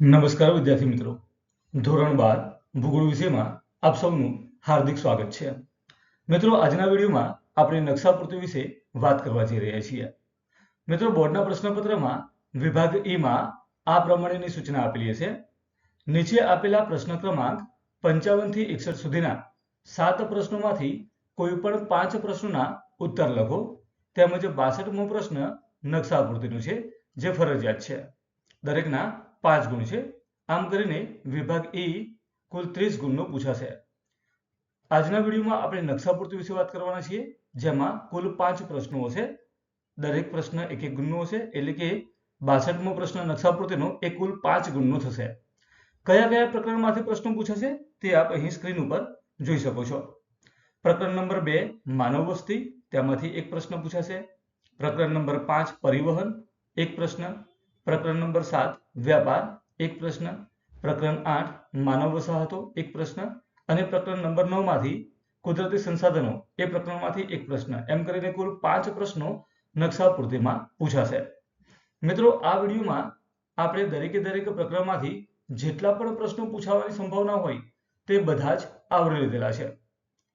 નમસ્કાર વિદ્યાર્થી મિત્રો. ધોરણ બાર ભૂગોળ વિષયમાં આપ સૌનું હાર્દિક સ્વાગત છે. મિત્રો, આજના વિડીયોમાં આપણે નકશા પૂર્તિ વિશે વાત કરવા જઈ રહ્યા છીએ. મિત્રો, બોર્ડના પ્રશ્નપત્રમાં વિભાગ ઈમાં આ પ્રમાણેની સૂચના આપેલી છે નીચે આપેલા પ્રશ્ન ક્રમાંક પંચાવનથી એકસઠ સુધીના સાત પ્રશ્નોમાંથી કોઈ પણ પાંચ પ્રશ્નોના ઉત્તર લખો. તેમજ બાસઠમો પ્રશ્ન નકશા પૂર્તિનું છે, જે ફરજિયાત છે. દરેકના પાંચ ગુણ છે. આમ કરીને વિભાગ એ કુલ ત્રીસ ગુણનો પૂછાશે આજના વિડીયોમાં આપણે નકશા પૂરતી વિશે વાત કરવાના છીએ, જેમાં કુલ પાંચ પ્રશ્નો હશે. દરેક પ્રશ્ન એક એક ગુણનો હશે, એટલે કે બાસઠમો પ્રશ્ન નકશા પૂરતીનો એ કુલ પાંચ ગુણનો થશે. કયા કયા પ્રકરણમાંથી પ્રશ્નો પૂછાશે તે આપ અહીં સ્ક્રીન ઉપર જોઈ શકો છો. પ્રકરણ નંબર બે, માનવ વસ્તી, તેમાંથી એક પ્રશ્ન પૂછાશે પ્રકરણ નંબર પાંચ, પરિવહન, એક પ્રશ્ન. પ્રકરણ નંબર સાત, વ્યાપાર, એક પ્રશ્ન. પ્રકરણ આઠ, માનવ વસાહતો, એક પ્રશ્ન. અને પ્રકરણ નંબર નવમાંથી કુદરતી સંસાધનો, એ પ્રકરણમાંથી એક પ્રશ્ન. એમ કરીને કુલ પાંચ પ્રશ્નો નકશા પૂર્તિમાં પૂછાશે. મિત્રો, આ વિડીયોમાં આપણે દરેકે દરેક પ્રકરણમાંથી જેટલા પણ પ્રશ્નો પૂછાવાની સંભાવના હોય, તે બધા જ આવરી લીધેલા છે.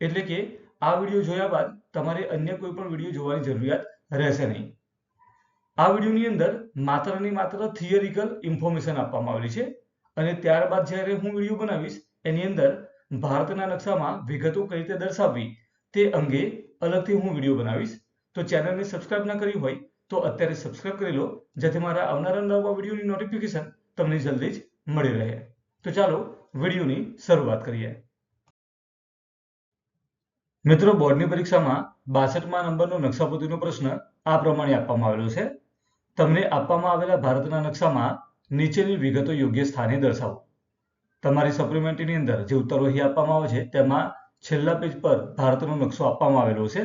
એટલે કે આ વીડિયો જોયા બાદ તમારે અન્ય કોઈ પણ વીડિયો જોવાની જરૂરિયાત રહેશે નહીં. આ વિડીયોની અંદર માત્ર ને માત્ર થિયરિકલ ઇન્ફોર્મેશન આપવામાં આવેલી છે અને ત્યારબાદ જ્યારે હું વીડિયો બનાવીશ, એની અંદર ભારતના નકશામાં વિગતો કઈ રીતે દર્શાવવી તે અંગે અલગથી હું વીડિયો બનાવીશ. તો ચેનલને સબસ્ક્રાઇબ ના કરી હોય તો અત્યારે સબસ્ક્રાઇબ કરી લો, જેથી મારા આવનારા નવા વિડીયોની નોટિફિકેશન તમને જલ્દી જ મળી રહે. તો ચાલો વિડીયોની શરૂઆત કરીએ. મિત્રો, બોર્ડની પરીક્ષામાં બાસઠમાં નંબરનો નકશાપતિનો પ્રશ્ન આ પ્રમાણે આપવામાં આવેલો છે. તમને આપવામાં આવેલા ભારતના નકશામાં નીચેની વિગતો યોગ્ય સ્થાને દર્શાવો. તમારી સપ્લિમેન્ટરીની અંદર જે ઉત્તરો અહીં આપવામાં આવે છે, તેમાં છેલ્લા પેજ પર ભારતનો નકશો આપવામાં આવેલો છે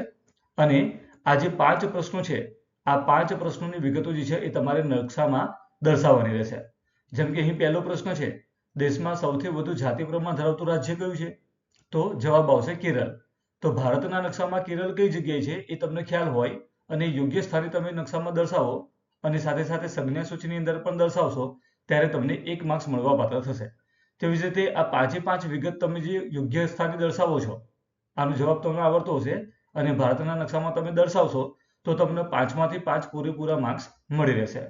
અને આ જે પાંચ પ્રશ્નો છે, આ પાંચ પ્રશ્નોની વિગતો જે છે એ તમારે નકશામાં દર્શાવવાની રહેશે. જેમ કે અહીં પહેલો પ્રશ્ન છે, દેશમાં સૌથી વધુ જાતિ પ્રમાણ ધરાવતું રાજ્ય કયું છે? તો જવાબ આવશે કેરળ. તો ભારતના નકશામાં કેરળ કઈ જગ્યાએ છે એ તમને ખ્યાલ હોય અને યોગ્ય સ્થાને તમે નકશામાં દર્શાવો અને સાથે સાથે સંજ્ઞા સૂચિની અંદર પણ દર્શાવશો, ત્યારે તમને એક માર્ક્સ મળવા પાત્ર થશે. તેવી જ રીતે આ પાંચે પાંચ વિગત તમે જે યોગ્ય સ્થાને દર્શાવો છો, આનો જવાબ તમને આવડતો હશે અને ભારતના નકશામાં તમે દર્શાવશો, તો તમને પાંચમાંથી પાંચ પૂરેપૂરા માર્ક્સ મળી રહેશે.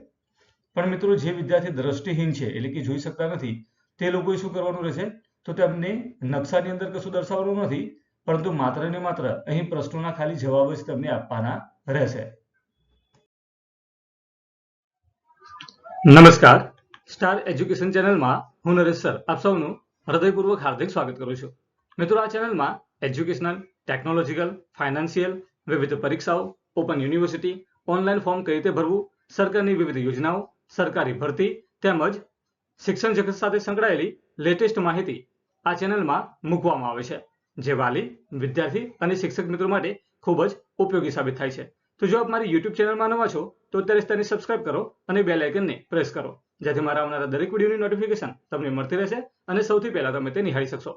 પણ મિત્રો, જે વિદ્યાર્થી દ્રષ્ટિહીન છે, એટલે કે જોઈ શકતા નથી, તે લોકોએ શું કરવાનું રહેશે? તો તેમને નકશાની અંદર કશું દર્શાવવાનું નથી, પરંતુ માત્ર ને માત્ર અહીં પ્રશ્નોના ખાલી જવાબ જ તમને આપવાના રહેશે. નમસ્કાર. સ્ટાર એજ્યુકેશન ચેનલમાં હું નરેશ સર. આપ સૌનું હૃદયપૂર્વક હાર્દિક સ્વાગત કરું છું. મિત્રો, આ ચેનલમાં એજ્યુકેશનલ, ટેકનોલોજીકલ, ફાઇનાન્શિયલ વિવિધ પરીક્ષાઓ, ઓપન યુનિવર્સિટી ઓનલાઈન ફોર્મ કઈ રીતે ભરવું, સરકારની વિવિધ યોજનાઓ, સરકારી ભરતી તેમજ શિક્ષણ જગત સાથે સંકળાયેલી લેટેસ્ટ માહિતી આ ચેનલમાં મૂકવામાં આવે છે, જે વાલી, વિદ્યાર્થી અને શિક્ષક મિત્રો માટે ખૂબ જ ઉપયોગી સાબિત થાય છે. તો જો આપ મારી યુટ્યુબ ચેનલમાં નવા છો તો અત્યારે તેને સબસ્ક્રાઇબ કરો અને બે લાઇકનને પ્રેસ કરો. જેથી મારા આવનારા દરેક વિડીયોની નોટિફિકેશન તમને મળતી રહેશે અને સૌથી પહેલા તમે તે નિહાળી શકશો.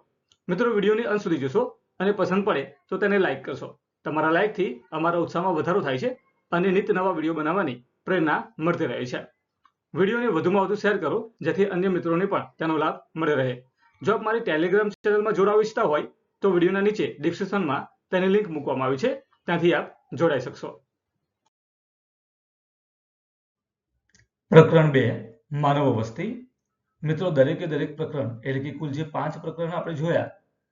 મિત્રો, વિડીયોની અંત સુધી જોશો અને પસંદ પડે તો તેને લાઇક કરશો. તમારા લાઇકથી અમારા ઉત્સાહમાં વધારો થાય છે અને નિત્ય નવા વીડિયો બનાવવાની પ્રેરણા મળતી રહે છે. વિડીયોને વધુમાં વધુ શેર કરો, જેથી અન્ય મિત્રોને પણ તેનો લાભ મળી રહે. જો આપ મારી ટેલિગ્રામ ચેનલમાં જોડાવા ઈચ્છતા હોય, તો વિડીયોના નીચે ડિસ્ક્રિપ્શનમાં તેની લિંક મૂકવામાં આવી છે. ત્યાંથી આપ જોડાઈ શકશો. પ્રકરણ બે, માનવ વસ્તી મિત્રો, દરેકે દરેક પ્રકરણ, એટલે કે કુલ જે પાંચ પ્રકરણ આપણે જોયા,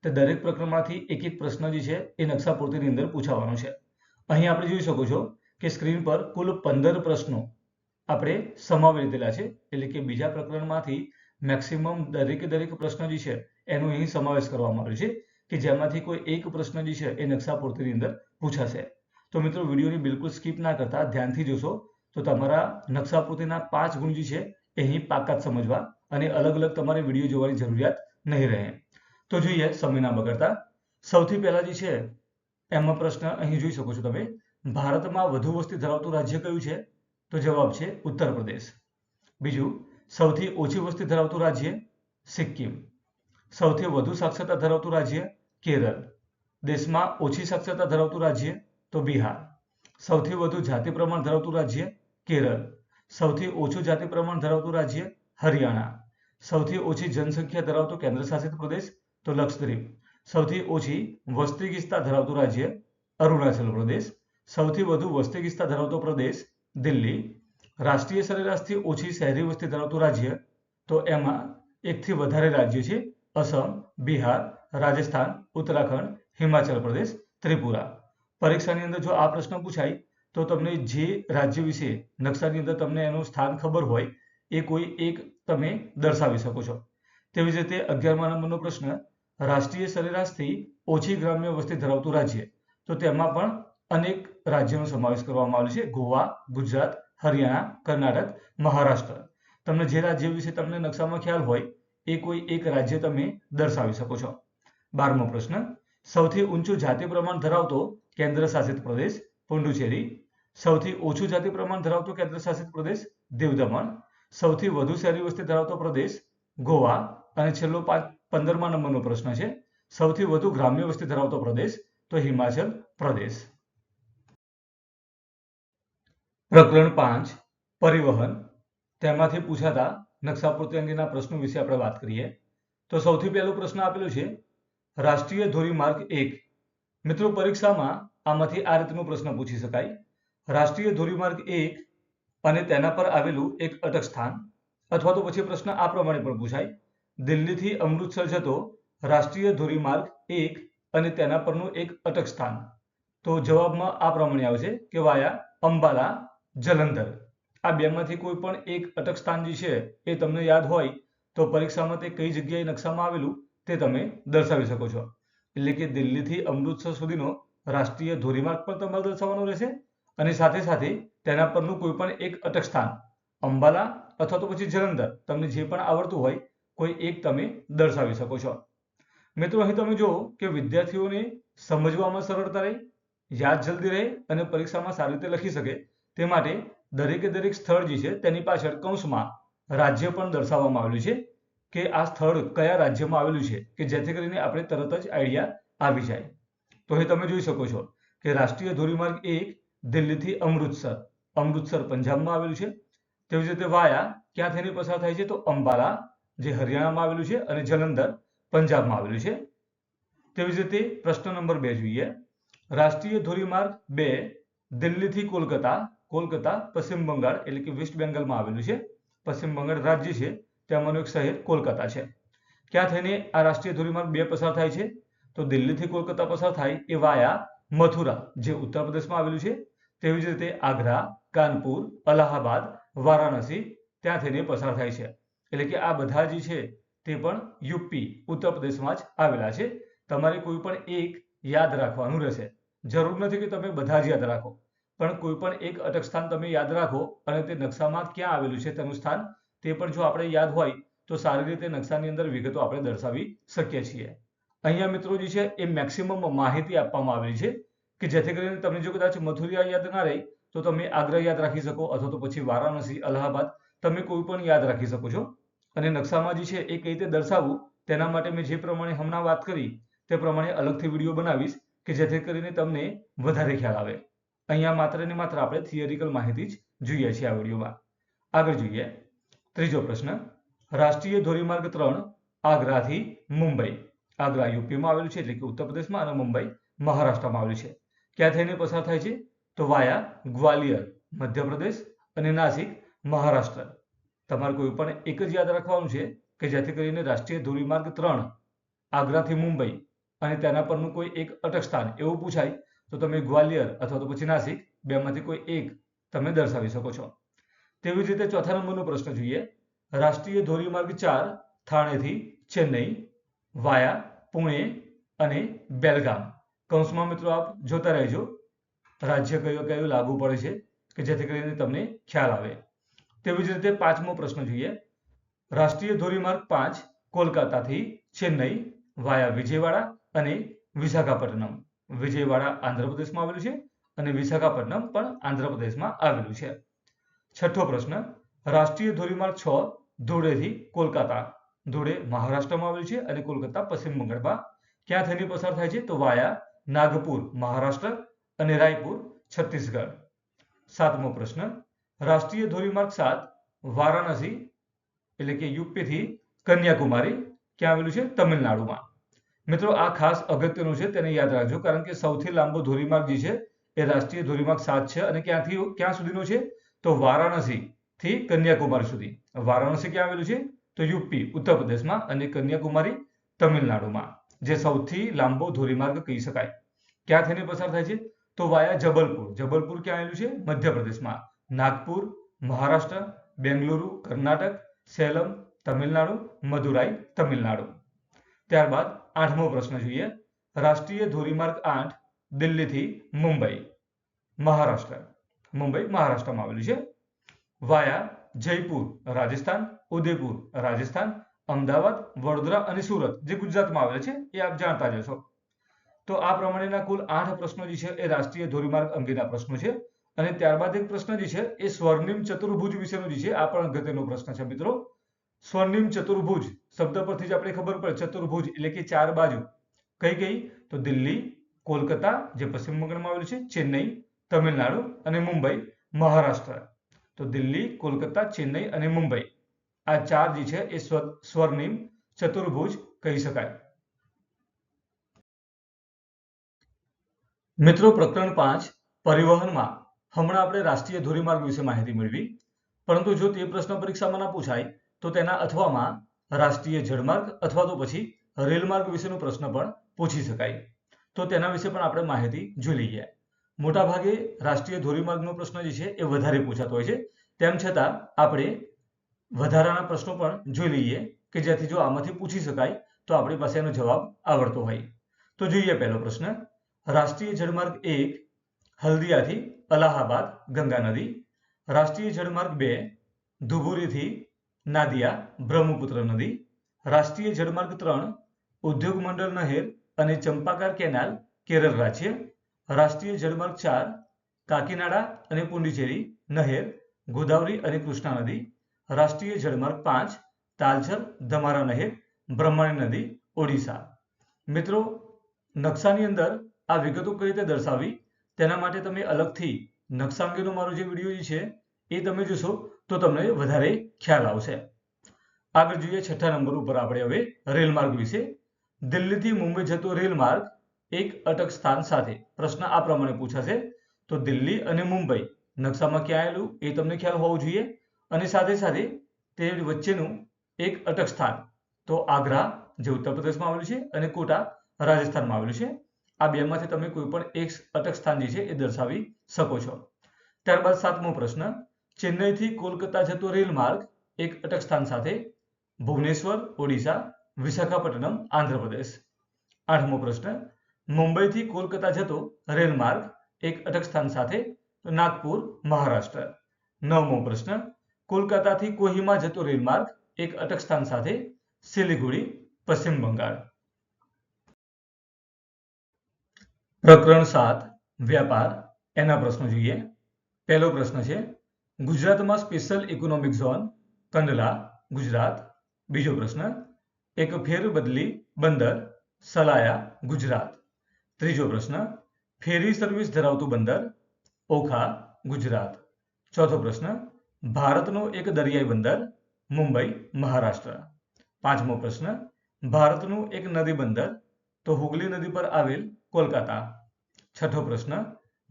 તે દરેક પ્રકરણમાંથી એક એક પ્રશ્ન જે છે, એ નકશા પૂર્તિની અંદર પૂછાવાનો છે. અહીં આપણે જોઈ શકો છો કે સ્ક્રીન પર કુલ પંદર પ્રશ્નો આપણે સમાવી લીધેલા છે, એટલે કે બીજા પ્રકરણમાંથી મેક્સિમમ દરેકે દરેક પ્રશ્ન જે છે, એનો અહીં સમાવેશ કરવામાં આવ્યો છે, કે જેમાંથી કોઈ એક પ્રશ્ન જે છે, એ નકશા પૂર્તિની અંદર પૂછાશે. તો મિત્રો, વિડીયોની બિલકુલ સ્કીપ ના કરતા ધ્યાનથી જોશો. તો તમારા નકશા પોતેના પાંચ ગુણ જે છે એ અહીં પાકાત સમજવા અને અલગ અલગ તમારે વીડિયો જોવાની જરૂરિયાત નહીં રહે. તો જોઈએ સમય બગડતા. સૌથી પહેલા જે છે, એમાં પ્રશ્ન અહીં જોઈ શકો છો તમે. ભારતમાં વધુ વસ્તી ધરાવતું રાજ્ય કયું છે? તો જવાબ છે ઉત્તર પ્રદેશ. બીજું, સૌથી ઓછી વસ્તી ધરાવતું રાજ્ય સિક્કિમ. સૌથી વધુ સાક્ષરતા ધરાવતું રાજ્ય કેરળ. દેશમાં ઓછી સાક્ષરતા ધરાવતું રાજ્ય તો બિહાર. સૌથી વધુ જાતિ પ્રમાણ ધરાવતું રાજ્ય કેરળ સૌથી ઓછું જાતિ પ્રમાણ ધરાવતું રાજ્ય હરિયાણા સૌથી ઓછી જનસંખ્યા ધરાવતો કેન્દ્ર શાસિત પ્રદેશ તો લક્ષદ્વીપ સૌથી ઓછી વસ્તી ગીચતા ધરાવતું રાજ્ય અરુણાચલ પ્રદેશ સૌથી વધુ વસ્તી ગીચતા ધરાવતો પ્રદેશ દિલ્હી રાષ્ટ્રીય સરેરાશથી ઓછી શહેરી વસ્તી ધરાવતું રાજ્ય તો એમાં એકથી વધારે રાજ્યો છે અસમ બિહાર રાજસ્થાન ઉત્તરાખંડ હિમાચલ પ્રદેશ ત્રિપુરા પરીક્ષાની અંદર જો આ પ્રશ્ન પૂછાય તો તમને જે રાજ્ય વિશે નકશાની અંદર તમને એનું સ્થાન ખબર હોય, એ કોઈ એક તમે દર્શાવી શકો છો. તેવી જ રીતે અગિયારમા નંબરનો પ્રશ્ન, રાષ્ટ્રીય સરેરાશથી ઓછી ગ્રામ્ય વસ્તી ધરાવતું રાજ્ય. તો તેમાં પણ અનેક રાજ્યોનો સમાવેશ કરવામાં આવ્યો છે. ગોવા, ગુજરાત, હરિયાણા, કર્ણાટક, મહારાષ્ટ્ર. તમને જે રાજ્ય વિશે તમને નકશામાં ખ્યાલ હોય, એ કોઈ એક રાજ્ય તમે દર્શાવી શકો છો. બારમો પ્રશ્ન, સૌથી ઊંચું જાતિ પ્રમાણ ધરાવતો કેન્દ્ર શાસિત પ્રદેશ પુડુચેરી સૌથી ઓછું જાતિ પ્રમાણ ધરાવતો કેન્દ્ર શાસિત પ્રદેશ દીવ દમણ સૌથી વધુ શહેરી વસ્તી ધરાવતો પ્રદેશ ગોવા. અને છેલ્લો પાંચ પંદરમા નંબરનો પ્રશ્ન છે. સૌથી વધુ ગ્રામ્ય વસ્તી ધરાવતો પ્રદેશ તો હિમાચલ પ્રદેશ. પ્રકરણ પાંચ, પરિવહન. તેમાંથી પૂછાતા નકશાપૂર્તિ અંગેના પ્રશ્નો વિશે આપણે વાત કરીએ. તો સૌથી પહેલો પ્રશ્ન આપેલો છે, રાષ્ટ્રીય ધોરીમાર્ગ એક. મિત્રો, પરીક્ષામાં આમાંથી આ રીતનો પ્રશ્ન પૂછી શકાય. રાષ્ટ્રીય ધોરીમાર્ગ એક અને તેના પર આવેલું એક અટક સ્થાન, અથવા તો પછી પ્રશ્ન આ પ્રમાણે પણ પૂછાય, દિલ્હીથી અમૃતસર જતો રાષ્ટ્રીય ધોરીમાર્ગ એક અને તેના પરનું એક અટક સ્થાન. તો જવાબમાં આ પ્રમાણે આવશે કે વાયા અંબાલા, જલંધર. આ બેમાંથી કોઈ પણ એક અટક સ્થાન જે છે એ તમને યાદ હોય, તો પરીક્ષામાં તે કઈ જગ્યાએ નકશામાં આવેલું તે તમે દર્શાવી શકો છો. એટલે કે દિલ્હીથી અમૃતસર સુધીનો રાષ્ટ્રીય ધોરીમાર્ગ પણ તમારે દર્શાવવાનો રહેશે અને સાથે સાથે તેના પરનું કોઈ પણ એક અટક સ્થાન, અંબાલા અથવા તો પછી જલંધર, તમને જે પણ આવડતું હોય, કોઈ એક તમે દર્શાવી શકો છો. મિત્રો, અહીં તમે જુઓ કે વિદ્યાર્થીઓને સમજવામાં સરળતા રહે, યાદ જલ્દી રહે અને પરીક્ષામાં સારી રીતે લખી શકે. તે માટે દરેકે દરેક સ્થળ જે છે તેની પાછળ કૌંસમાં રાજ્ય પણ દર્શાવવામાં આવેલું છે કે આ સ્થળ કયા રાજ્યમાં આવેલું છે કે જેથી કરીને આપણે તરત જ આઈડિયા આવી જાય. તો એ તમે જોઈ શકો છો કે રાષ્ટ્રીય ધોરીમાર્ગ એક દિલ્હીથી અમૃતસર. અમૃતસર પંજાબમાં આવેલું છે. તેવી જ રીતે વાયા, ક્યાં થઈને પસાર થાય છે તો અંબાલા, જે હરિયાણામાં આવેલું છે અને જલંધર પંજાબમાં આવેલું છે. તેવી જ રીતે પ્રશ્ન નંબર બે જોઈએ. રાષ્ટ્રીય ધોરીમાર્ગ બે દિલ્હીથી કોલકાતા કોલકાતા, પશ્ચિમ બંગાળ એટલે કે વેસ્ટ બેંગાલમાં આવેલું છે. પશ્ચિમ બંગાળ રાજ્ય છે, તેમાંનું એક શહેર કોલકાતા છે. ક્યાં થઈને આ રાષ્ટ્રીય ધોરીમાર્ગ બે પસાર થાય છે? તો દિલ્હીથી કોલકાતા પસાર થાય એ વાયા મથુરા, જે ઉત્તર પ્રદેશમાં આવેલું છે. તેવી જ રીતે આગ્રા, કાનપુર, અલ્હાબાદ, વારાણસી ત્યાં થઈને પસાર થાય છે. એટલે કે આ બધા જે છે તે પણ યુપી, ઉત્તર પ્રદેશમાં જ આવેલા છે. તમારે કોઈ પણ એક યાદ રાખવાનું રહેશે. જરૂર નથી કે તમે બધા જ યાદ રાખો. પણ કોઈ પણ એક અટક સ્થાન તમે યાદ રાખો અને તે નકશામાં ક્યાં આવેલું છે તેનું સ્થાન તે પણ જો આપણે યાદ હોય તો સારી રીતે નકશાની અંદર વિગતો આપણે દર્શાવી શકીએ છીએ. અહીંયા મિત્રો જે છે એ મેક્સિમમ માહિતી આપવામાં આવેલી છે. કે જેથી કરીને તમને જો કદાચ મથુરિયા યાદ ના રહે, તો તમે આગ્રા યાદ રાખી શકો અથવા તો પછી વારાણસી, અલ્હાબાદ તમે કોઈ પણ યાદ રાખી શકો છો. અને નકશામાં જે છે એ કઈ રીતે દર્શાવવું, તેના માટે મેં જે પ્રમાણે હમણાં વાત કરી, તે પ્રમાણે અલગથી વીડિયો બનાવીશ કે જેથી કરીને તમને વધારે ખ્યાલ આવે. અહીંયા માત્ર ને માત્ર આપણે થિયરિકલ માહિતી જ જોઈએ છીએ આ વિડીયોમાં. આગળ જોઈએ. ત્રીજો પ્રશ્ન. રાષ્ટ્રીય ધોરીમાર્ગ ત્રણ, આગ્રાથી મુંબઈ. આગ્રા યુપીમાં આવેલું છે એટલે કે ઉત્તર પ્રદેશમાં અને મુંબઈ મહારાષ્ટ્રમાં આવેલું છે. ક્યાં થઈને પસાર થાય છે? તો વાયા ગ્વાલિયર, મધ્યપ્રદેશ અને નાસિક, મહારાષ્ટ્ર. તમારે કોઈ પણ એક જ યાદ રાખવાનું છે કે જેથી કરીને રાષ્ટ્રીય ધોરીમાર્ગ ત્રણ, આગ્રાથી મુંબઈ અને તેના પરનું કોઈ એક અટક સ્થાન એવું પૂછાય, તો તમે ગ્વાલિયર અથવા તો પછી નાસિક, બેમાંથી કોઈ એક તમે દર્શાવી શકો છો. તેવી જ રીતે ચોથા નંબરનો પ્રશ્ન જોઈએ. રાષ્ટ્રીય ધોરીમાર્ગ ચાર, થાણેથી ચેન્નઈ, વાયા, પુણે અને બેલગામ. કૌંસમાં મિત્રો આપ જોતા રહેજો. રાજ્ય કયો કયો લાગુ પડે છે કે જેથી કરીને તમને ખ્યાલ આવે. તેવી જ રીતે પાંચમો પ્રશ્ન જોઈએ. રાષ્ટ્રીય ધોરીમાર્ગ પાંચ કોલકાતાથી ચેન્નઈ વાયા વિજયવાડા અને વિશાખાપટ્ટનમ. વિજયવાડા આંધ્રપ્રદેશમાં આવેલું છે અને વિશાખાપટ્ટનમ પણ આંધ્રપ્રદેશમાં આવેલું છે. છઠ્ઠો પ્રશ્ન, રાષ્ટ્રીય ધોરીમાર્ગ છ ધોળેથી કોલકાતા. ધોળે મહારાષ્ટ્રમાં આવેલું છે અને કોલકાતા પશ્ચિમ બંગાળમાં. ક્યાં થઈને પસાર થાય છે? તો વાયા નાગપુર, મહારાષ્ટ્ર અને રાયપુર, છત્તીસગઢ. સાતમો પ્રશ્ન, રાષ્ટ્રીય ધોરીમાર્ગ સાત, વારાણસી, એટલે કે યુપીથી કન્યાકુમારી, ક્યાં આવેલું છે? તમિલનાડુમાં. મિત્રો, આ ખાસ અગત્યનું છે, તેને યાદ રાખજો, કારણ કે સૌથી લાંબો ધોરીમાર્ગ જે છે, એ રાષ્ટ્રીય ધોરીમાર્ગ સાત છે અને ક્યાંથી ક્યાં સુધીનો છે? તો વારાણસી થી કન્યાકુમારી સુધી. વારાણસી ક્યાં આવેલું છે? તો યુપી ઉત્તર પ્રદેશમાં અને કન્યાકુમારી, તમિલનાડુમાં. જે સૌથી લાંબો ધોરીમાર્ગ કહી શકાય. ક્યાં થઈને પસાર થાય છે? તો વાયા જબલપુર. જબલપુર ક્યાં આવેલું છે? મધ્યપ્રદેશમાં. નાગપુર, મહારાષ્ટ્ર, બેંગલુરુ, કર્ણાટક, સેલમ, તમિલનાડુ, મદુરાઈ, તમિલનાડુ. ત્યારબાદ આઠમો પ્રશ્ન જોઈએ. રાષ્ટ્રીય ધોરીમાર્ગ આઠ દિલ્હીથી મુંબઈ, મહારાષ્ટ્ર. મુંબઈ, મહારાષ્ટ્રમાં આવેલું છે. વાયા જયપુર, રાજસ્થાન, ઉદયપુર, રાજસ્થાન અમદાવાદ, વડોદરા અને સુરત, જે ગુજરાતમાં આવેલા છે, એ આપ જાણતા જ હશો. તો આ પ્રમાણેના કુલ આઠ પ્રશ્નો જે છે, એ રાષ્ટ્રીય ધોરીમાર્ગ અંગેના પ્રશ્નો છે. અને ત્યારબાદ એક પ્રશ્ન જે છે, એ સ્વર્ણિમ ચતુર્ભુજ વિશેનો જે છે, આ પણ અગત્યનો પ્રશ્ન છે મિત્રો. સ્વર્ણિમ ચતુર્ભુજ, શબ્દ પરથી જ આપણે ખબર પડે, ચતુર્ભુજ એટલે કે ચાર બાજુ. કઈ કઈ? તો દિલ્હી, કોલકાતા, જે પશ્ચિમ બંગાળમાં આવેલું છે, ચેન્નઈ, તમિલનાડુ અને મુંબઈ, મહારાષ્ટ્ર. તો દિલ્હી, કોલકાતા, ચેન્નઈ અને મુંબઈ. આ ચાર જે છે એ સ્વર્ણિમ ચતુર્ભુજ કહી શકાય. મિત્રો, પ્રકરણ પાંચ, પરિવહનમાં. હમણાં આપણે રાષ્ટ્રીય ધોરીમાર્ગ વિશે માહિતી મેળવી. પરંતુ જો તે પ્રશ્ન પરીક્ષામાં ના પૂછાય, તો તેના અથવામાં રાષ્ટ્રીય જળમાર્ગ અથવા તો પછી રેલમાર્ગ વિશેનો પ્રશ્ન પણ પૂછી શકાય. તો તેના વિશે પણ આપણે માહિતી જોઈ લઈએ. મોટાભાગે રાષ્ટ્રીય ધોરીમાર્ગનો પ્રશ્ન જે છે એ વધારે પૂછાતો હોય છે. તેમ છતાં, આપણે વધારાના પ્રશ્નો પણ જોઈ લઈએ કે જેથી જો આમાંથી પૂછી શકાય તો આપણી પાસે એનો જવાબ આવડતો હોય. તો જોઈએ પહેલો પ્રશ્ન. રાષ્ટ્રીય જળમાર્ગ એક હલ્દિયાથી અલાહાબાદ ગંગા નદી. રાષ્ટ્રીય જળમાર્ગ બે ધુબુરીથી નાદિયા બ્રહ્મપુત્ર નદી. રાષ્ટ્રીય જળમાર્ગ ત્રણ ઉદ્યોગ મંડળ નહેર અને ચંપાકાર કેનાલ કેરળ રાજ્ય. રાષ્ટ્રીય જળમાર્ગ ચાર કાકીનાડા અને પુંડિચેરી નહેર, ગોદાવરી અને કૃષ્ણા નદી. રાષ્ટ્રીય જળમાર્ગ પાંચ તાલચર ધમારા નહેર, બ્રહ્માણી નદી, ઓડિશા. મિત્રો, નકશાની અંદર આ વિગતો કઈ રીતે દર્શાવી તેના માટે તમે અલગથી નકશા અંગેનો મારો જે વીડિયો છે, એ તમે જોશો તો તમને વધારે ખ્યાલ આવશે. આગળ જોઈએ છઠ્ઠા નંબર ઉપર આપણે હવે રેલ માર્ગ વિશે. દિલ્હીથી મુંબઈ જતો રેલમાર્ગ એક અટક સ્થાન સાથે. પ્રશ્ન આ પ્રમાણે પૂછાશે, તો દિલ્હી અને મુંબઈ નકશામાં ક્યાં આવેલું એ તમને ખ્યાલ હોવો જોઈએ. અને સાથે સાથે તે વચ્ચેનું એક અટક સ્થાન, તો આગ્રા જે ઉત્તર પ્રદેશમાં આવેલું છે અને કોટા રાજસ્થાનમાં આવેલું છે. આ બેમાંથી તમે કોઈ પણ એક અટક સ્થાન જે છે એ દર્શાવી શકો છો. ત્યારબાદ સાતમો પ્રશ્ન, ચેન્નઈથી કોલકાતા જતો રેલ માર્ગ એક અટક સ્થાન સાથે ભુવનેશ્વર, ઓડિશા, વિશાખાપટ્ટનમ, આંધ્રપ્રદેશ. આઠમો પ્રશ્ન, મુંબઈથી કોલકાતા જતો રેલ માર્ગ એક અટક સ્થાન સાથે નાગપુર, મહારાષ્ટ્ર. નવમો પ્રશ્ન કોલકાતાથી કોહિમા જતો રેલમાર્ગ એક અટક સ્થાન સાથે સિલિગુડી પશ્ચિમ બંગાળ પ્રકરણ સાત વ્યાપાર એના પ્રશ્નો જોઈએ પહેલો પ્રશ્ન છે ગુજરાતમાં special economic zone Kandla Gujarat બીજો પ્રશ્ન એક ફેરબદલી બંદર સલાયા ગુજરાત ત્રીજો પ્રશ્ન ફેરી સર્વિસ ધરાવતું બંદર ઓખા ગુજરાત ચોથો પ્રશ્ન ભારતનો એક દરિયાઈ બંદર, મુંબઈ, મહારાષ્ટ્ર. પાંચમો પ્રશ્ન, ભારતનું એક નદી બંદર, તો હુગલી નદી પર આવેલ કોલકાતા. છઠ્ઠો પ્રશ્ન,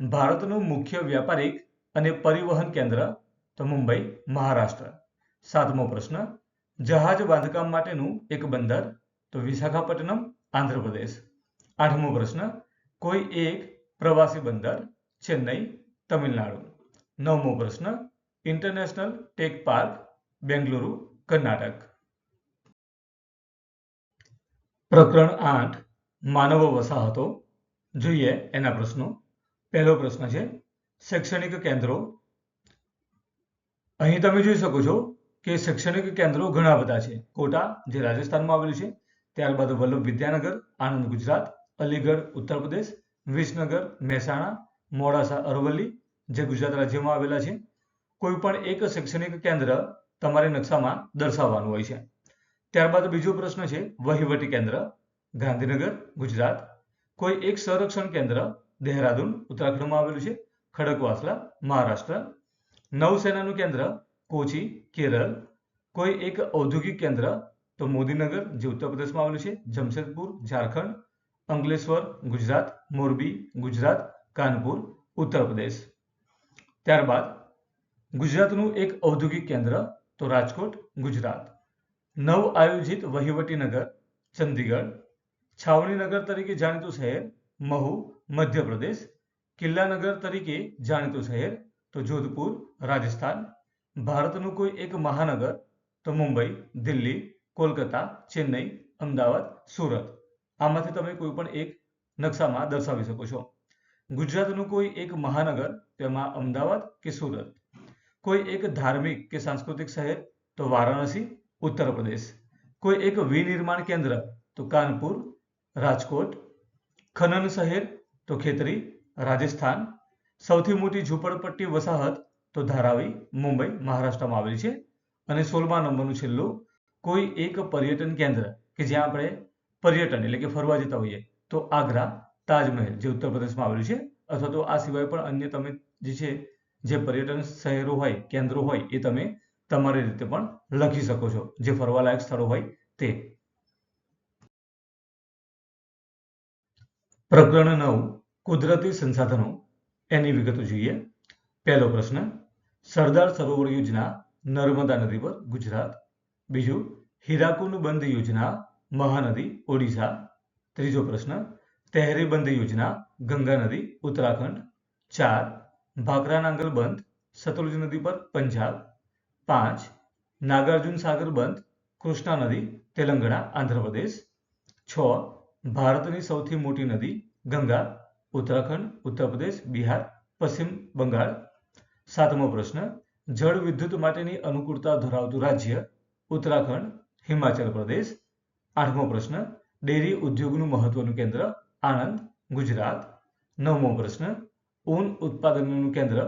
ભારતનું મુખ્ય વ્યાપારિક અને પરિવહન કેન્દ્ર, તો મુંબઈ, મહારાષ્ટ્ર. સાતમો પ્રશ્ન, જહાજ બાંધકામ માટેનું એક બંદર, તો વિશાખાપટ્ટનમ, આંધ્રપ્રદેશ. આઠમો પ્રશ્ન, કોઈ એક પ્રવાસી બંદર, ચેન્નઈ, તમિલનાડુ. નવમો પ્રશ્ન international tech park Bengaluru Karnataka પ્રકરણ આઠ, માનવ વસાહતો. જોઈએ એના પ્રશ્નો. પહેલો પ્રશ્ન છે, શૈક્ષણિક કેન્દ્રો. અહીં તમે જોઈ શકો છો કે શૈક્ષણિક કેન્દ્રો ઘણા બધા છે. કોટા, જે રાજસ્થાનમાં આવેલું છે. ત્યારબાદ વલ્લભ વિદ્યાનગર, આણંદ, ગુજરાત, અલીગઢ ઉત્તર પ્રદેશ વિસનગર, મહેસાણા, મોડાસા, અરવલ્લી, જે ગુજરાત રાજ્યમાં આવેલા છે. કોઈ પણ એક શૈક્ષણિક કેન્દ્ર તમારે નકશામાં દર્શાવવાનું હોય છે. ત્યારબાદ બીજો પ્રશ્ન છે, વહીવટી કેન્દ્ર, ગાંધીનગર, ગુજરાત. કોઈ એક સંરક્ષણ કેન્દ્ર, દહેરાદૂન, ઉત્તરાખંડમાં આવેલું છે ખડકવાસલા મહારાષ્ટ્ર. નૌસેનાનું કેન્દ્ર, કોચી, કેરળ. કોઈ એક ઔદ્યોગિક કેન્દ્ર, તો મોદીનગર, જે ઉત્તર પ્રદેશમાં આવેલું છે, જમશેદપુર, ઝારખંડ. અંકલેશ્વર, ગુજરાત. મોરબી, ગુજરાત. કાનપુર, ઉત્તર પ્રદેશ. ત્યારબાદ ગુજરાતનું એક ઔદ્યોગિક કેન્દ્ર તો રાજકોટ, ગુજરાત. નવ આયોજિત વહીવટીનગર, ચંદીગઢ. છાવણી નગર તરીકે જાણીતું શહેર, મહુ, મધ્યપ્રદેશ. કિલ્લાનગર તરીકે જાણીતું શહેર તો જોધપુર, રાજસ્થાન. ભારતનું કોઈ એક મહાનગર તો મુંબઈ, દિલ્હી, કોલકાતા, ચેન્નઈ, અમદાવાદ, સુરત. આમાંથી તમે કોઈ પણ એક નકશામાં દર્શાવી શકો છો. ગુજરાતનું કોઈ એક મહાનગર તેમાં અમદાવાદ કે સુરત. કોઈ એક ધાર્મિક કે સાંસ્કૃતિક શહેર તો વારાણસી ઉત્તર પ્રદેશ કોઈ એક વિનિર્માણ કેન્દ્ર તો કાનપુર, રાજકોટ. ખનન શહેર તો ખેતરી, રાજસ્થાન. સૌથી મોટી ઝૂંપડપટ્ટી વસાહત તો ધારાવી, મુંબઈ, મહારાષ્ટ્રમાં આવેલી છે. અને સોળમા નંબરનું છેલ્લું, કોઈ એક પર્યટન કેન્દ્ર કે જ્યાં આપણે પર્યટન એટલે કે ફરવા જતા હોઈએ, તો આગ્રા, તાજમહેલ જે ઉત્તર પ્રદેશમાં આવેલું છે. અથવા તો આ સિવાય પણ અન્ય તમે જે છે જે પર્યટન શહેરો હોય, કેન્દ્રો હોય, એ તમે તમારી રીતે પણ લખી શકો છો. જે ફરવાલાયક સ્થળો હોય, તે. પ્રકરણ નવ, કુદરતી સંસાધનો. એની વિગતો જોઈએ. પહેલો પ્રશ્ન, સરદાર સરોવર યોજના નર્મદા નદી પર ગુજરાત. બીજું, હીરાકુંડ બંધ યોજના મહાનદી, ઓડિશા. ત્રીજો પ્રશ્ન, તહેરી બંધ યોજના ગંગા નદી, ઉત્તરાખંડ. ચાર ભાખરા નાંગલ બંધ, સતલુજ નદી પર પંજાબ, પાંચ, નાગાર્જુન સાગર બંધ, કૃષ્ણા નદી, તેલંગાણા, આંધ્રપ્રદેશ, છ, ભારતની સૌથી મોટી નદી, ગંગા, ઉત્તરાખંડ ઉત્તર પ્રદેશ બિહાર, પશ્ચિમ બંગાળ. સાતમો પ્રશ્ન, જળ વિદ્યુત માટેની અનુકૂળતા ધરાવતું રાજ્ય, ઉત્તરાખંડ, હિમાચલ પ્રદેશ. આઠમો પ્રશ્ન, ડેરી ઉદ્યોગનું મહત્વનું કેન્દ્ર, આણંદ, ગુજરાત. નવમો પ્રશ્ન ઊન ઉત્પાદનનું કેન્દ્ર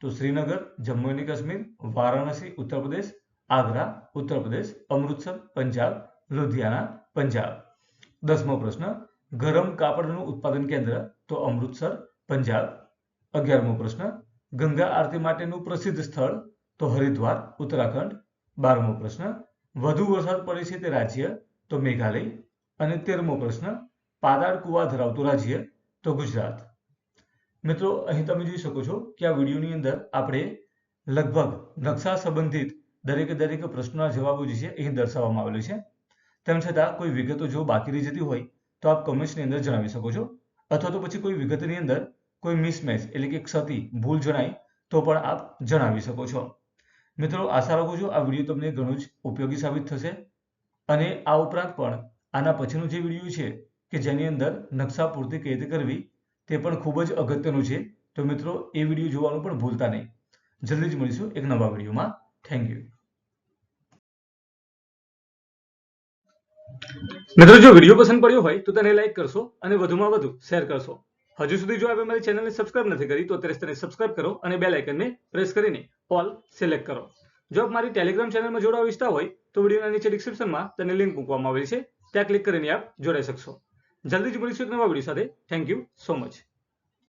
તો શ્રીનગર જમ્મુ અને કાશ્મીર વારાણસી ઉત્તર પ્રદેશ આગ્રા ઉત્તર પ્રદેશ અમૃતસર પંજાબ લુધિયાના પંજાબ દસમો પ્રશ્ન ગરમ કાપડનું ઉત્પાદન કેન્દ્ર તો અમૃતસર પંજાબ અગિયારમો પ્રશ્ન ગંગા આરતી માટેનું પ્રસિદ્ધ સ્થળ તો હરિદ્વાર ઉત્તરાખંડ બારમો પ્રશ્ન વધુ વરસાદ પડે છે તે રાજ્ય તો મેઘાલય અને તેરમો પ્રશ્ન પાદાળ કુવા ધરાવતું રાજ્ય તો ગુજરાત મિત્રો, અહીં તમે જોઈ શકો છો કે આ વિડીયોની અંદર આપણે લગભગ નકશા સંબંધિત દરેકે દરેક પ્રશ્નોના જવાબો જે છે, અહીં દર્શાવવામાં આવેલું છે. તેમ છતાં કોઈ વિગતો જો બાકી રહી જતી હોય, તો આપ કમેન્ટ્સની અંદર જણાવી શકો છો. અથવા તો પછી કોઈ વિગતની અંદર કોઈ મિસમેચ એટલે કે ક્ષતિ, ભૂલ જણાય, તો પણ આપ જણાવી શકો છો. મિત્રો, આશા રાખું છું આ વીડિયો તમને ઘણો જ ઉપયોગી સાબિત થશે. અને આ ઉપરાંત પણ આના પછીનો જે વીડિયો છે, કે જેની અંદર નકશા પૂર્તિ કઈ રીતે કરવી તે પણ ખૂબ જ અગત્યનું છે. તો મિત્રો, એ વીડિયો જોવાનું પણ ભૂલતા નહીં. જલ્દી જ મળીશું એક નવા વિડીયોમાં. થેન્ક યુ મિત્રો, જો વીડિયો પસંદ પડ્યો હોય, તો તેને લાઈક કરશો અને વધુમાં વધુ શેર કરશો. હજુ સુધી જો આપણે મારી ચેનલને સબસ્ક્રાઇબ નથી કરી, તો અત્યારે તેને સબસ્ક્રાઇબ કરો અને બે લાઇકનને પ્રેસ કરીને ઓલ સિલેક્ટ કરો. જો આપ મારી ટેલિગ્રામ ચેનલમાં જોડાવા ઈચ્છતા હોય, તો વિડીયોના નીચે ડિસ્ક્રિપ્શનમાં તેને લિંક મૂકવામાં આવી છે. ત્યાં ક્લિક કરીને આપ જોડાઈ શકશો. જલ્દી જ મળીશું એક નવા વીડિયો સાથે. Thank you so much